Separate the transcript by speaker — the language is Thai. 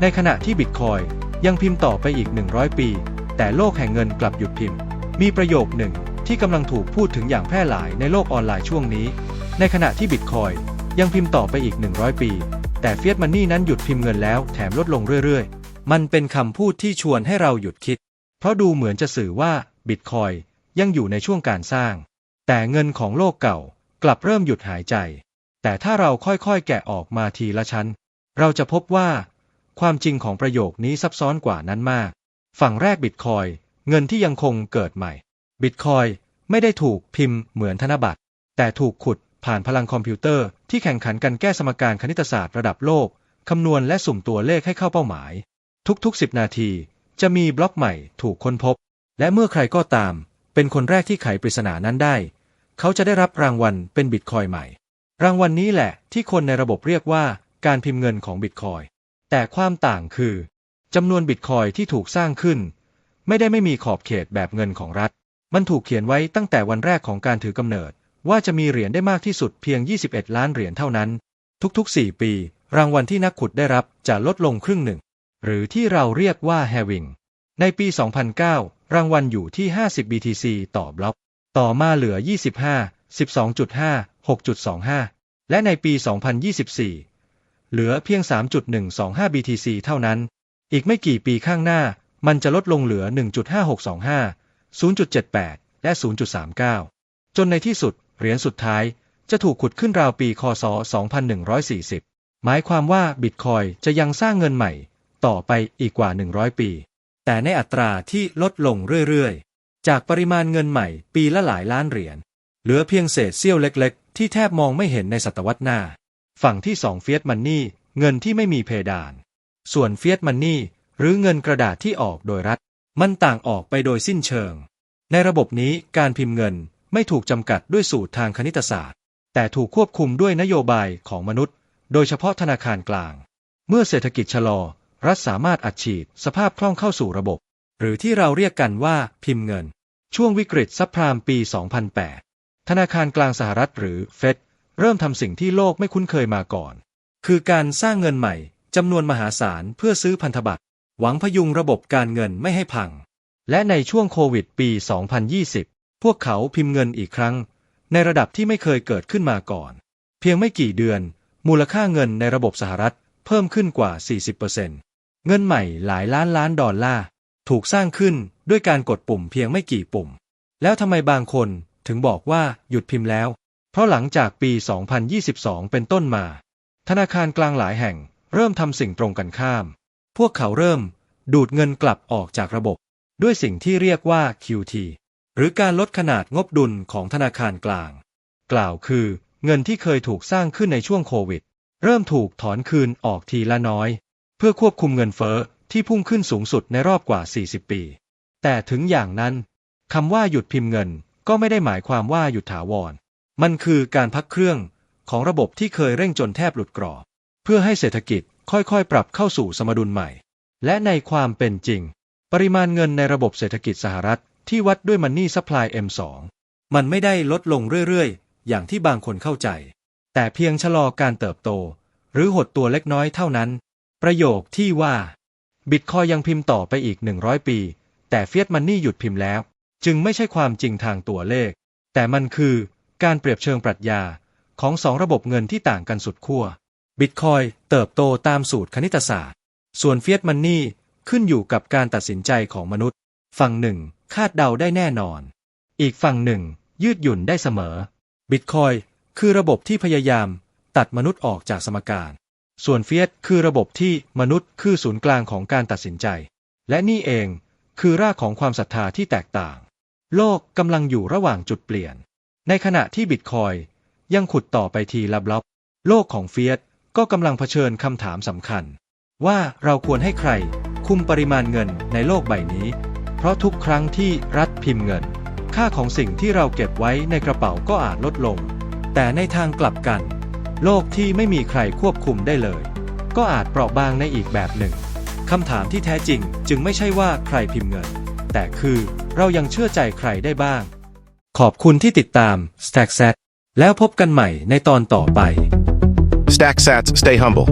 Speaker 1: ในขณะที่บิตคอยยังพิมพ์ต่อไปอีก 100 ปี แต่โลกแห่งเงินกลับหยุดพิมพ์ มีประโยคหนึ่งที่กำลังถูกพูดถึงอย่างแพร่หลายในโลกออนไลน์ช่วงนี้ ในขณะที่บิตคอยยังพิมพ์ต่อไปอีก 100 ปี แต่เฟียสมันนี่นั้นหยุดพิมพ์เงินแล้วแถมลดลงเรื่อยๆ มันเป็นคำพูดที่ชวนให้เราหยุดคิด เพราะดูเหมือนจะสื่อว่าบิตคอยยังอยู่ในช่วงการสร้าง แต่เงินของโลกเก่ากลับเริ่มหยุดหายใจ แต่ถ้าเราค่อยๆ แกะออกมาทีละชั้น เราจะพบว่า ความจริงของประโยคนี้ซับซ้อนกว่านั้นมาก ฝั่งแรกบิตคอยเงินที่ยังคงเกิดใหม่บิตคอยไม่ได้ถูกพิมพ์เหมือนธนบัตร แต่ถูกขุดผ่านพลังคอมพิวเตอร์ที่แข่งขันกันแก้สมการคณิตศาสตร์ระดับโลก คำนวณและสุ่มตัวเลขให้เข้าเป้าหมาย ทุกๆ 10 นาที จะมีบล็อกใหม่ถูกค้นพบ และเมื่อใครก็ตาม เป็นคนแรกที่ไขปริศนานั้นได้ เขาจะได้รับรางวัลเป็นบิตคอยใหม่ รางวัลนนี้แหละที่คนในระบบเรียกว่าการพิมพ์เงินของบิตคอย แต่ความต่างคือจำนวนบิตคอยที่ถูกสร้างขึ้น ไม่ได้ไม่มีขอบเขตแบบเงินของรัฐ มันถูกเขียนไว้ตั้งแต่วันแรกของการถือกำเนิด ว่าจะมีเหรียญได้มากที่สุดเพียง 21 ล้านเหรียญเท่านั้น ทุกๆ 4 ปี รางวัลที่นักขุดได้รับจะลดลงครึ่งหนึ่ง หรือที่เราเรียกว่า halving ในปี 2009 รางวัลอยู่ที่ 50 BTC ต่อบล็อก ต่อมาเหลือ 25 12.5 6.25 และในปี 2024 เหลือเพียง 3.125 BTC เท่านั้น อีกไม่กี่ปีข้างหน้า มันจะลดลงเหลือ 1.5625 0.78 และ 0.39 จนในที่สุด เหรียญสุดท้ายจะถูกขุดขึ้นราวปีคศ 2140 หมายความว่าบิตคอยจะยังสร้างเงินใหม่ ต่อไปอีกกว่า 100 ปี แต่ในอัตราที่ลดลงเรื่อยๆ จากปริมาณเงินใหม่ปีละหลายล้านเหรียญ เหลือเพียงเศษเสี้ยวเล็กๆ ที่แทบมองไม่เห็นในศตวรรษหน้า ฝั่งที่สองเฟียสมันนี่เงินที่ไม่มีเพดาน ส่วนเฟียสมันนี่หรือเงินกระดาษที่ออกโดยรัฐ มันต่างออกไปโดยสิ้นเชิง ในระบบนี้การพิมพ์เงินไม่ถูกจำกัดด้วยสูตรทางคณิตศาสตร์ แต่ถูกควบคุมด้วยนโยบายของมนุษย์ โดยเฉพาะธนาคารกลาง เมื่อเศรษฐกิจชะลอ รัฐสามารถอัดฉีดสภาพคล่องเข้าสู่ระบบ หรือที่เราเรียกกันว่าพิมพ์เงิน ช่วงวิกฤตซับพรามปี 2008 ธนาคารกลางสหรัฐหรือเฟด เริ่มทำสิ่งที่โลกไม่คุ้นเคยมาก่อน คือการสร้างเงินใหม่จำนวนมหาศาลเพื่อซื้อพันธบัตรหวังพยุงระบบการเงินไม่ให้พัง และในช่วงโควิดปี 2020 พวกเขาพิมพ์เงินอีกครั้ง ในระดับที่ไม่เคยเกิดขึ้นมาก่อน เพียงไม่กี่เดือน มูลค่าเงินในระบบสหรัฐเพิ่มขึ้นกว่า 40%เงินใหม่หลายล้านล้านดอลลาร์ถูกสร้างขึ้นด้วยการกดปุ่มเพียงไม่กี่ปุ่ม แล้วทำไมบางคนถึงบอกว่าหยุดพิมพ์แล้ว เพราะหลังจากปี 2022 เป็นต้นมา ธนาคารกลางหลายแห่งเริ่มทำสิ่งตรงกันข้าม พวกเขาเริ่มดูดเงินกลับออกจากระบบ ด้วยสิ่งที่เรียกว่า QT หรือการลดขนาดงบดุลของธนาคารกลาง กล่าวคือเงินที่เคยถูกสร้างขึ้นในช่วงโควิด เริ่มถูกถอนคืนออกทีละน้อย เพื่อควบคุมเงินเฟ้อที่พุ่งขึ้นสูงสุดในรอบกว่า 40 ปี แต่ถึงอย่างนั้นคำว่าหยุดพิมพ์เงินก็ไม่ได้หมายความว่าหยุดถาวร มันคือการพักเครื่องของระบบที่เคยเร่งจนแทบหลุดกรอบ เพื่อให้เศรษฐกิจค่อยๆ ปรับเข้าสู่สมดุลใหม่ และในความเป็นจริง ปริมาณเงินในระบบเศรษฐกิจสหรัฐที่วัดด้วยมันนี่ซัพพลาย M2 มันไม่ได้ลดลงเรื่อยๆ อย่างที่บางคนเข้าใจ แต่เพียงชะลอการเติบโต หรือหดตัวเล็กน้อยเท่านั้น ประโยคที่ว่าบิตคอยยังพิมพ์ต่อไปอีก 100 ปี แต่เฟียสมันนี่หยุดพิมพ์แล้ว จึงไม่ใช่ความจริงทางตัวเลข แต่มันคือ การเปรียบเชิงปรัชญาของสองระบบเงินที่ต่างกันสุดขั้วบิตคอยเติบโตตามสูตรคณิตศาสตร์ ส่วนเฟียสมันนี่ขึ้นอยู่กับการตัดสินใจของมนุษย์ ฝั่งหนึ่งคาดเดาได้แน่นอน อีกฝั่งหนึ่ง ยืดหยุ่นได้เสมอบิตคอยคือระบบที่พยายามตัดมนุษย์ออกจากสมการ ส่วนเฟียสคือระบบที่มนุษย์คือศูนย์กลางของการตัดสินใจ และนี่เองคือรากของความศรัทธาที่แตกต่าง โลกกำลังอยู่ระหว่างจุดเปลี่ยน ในขณะที่บิตคอยยังขุดต่อไปทีละบล็อกโลกของเฟียสก็กำลังเผชิญคำถามสำคัญ ว่าเราควรให้ใครคุมปริมาณเงินในโลกใบนี้ เพราะทุกครั้งที่รัฐพิมพ์เงิน ค่าของสิ่งที่เราเก็บไว้ในกระเป๋าก็อาจลดลง แต่ในทางกลับกัน โลกที่ไม่มีใครควบคุมได้เลย ก็อาจเปราะบางในอีกแบบหนึ่งคำถามที่แท้จริงจึงไม่ใช่ว่าใครพิมพ์เงิน แต่คือเรายังเชื่อใจใครได้บ้าง ขอบคุณที่ติดตาม Stack Set แล้วพบกันใหม่ในตอนต่อไป
Speaker 2: Stack sats, stay humble.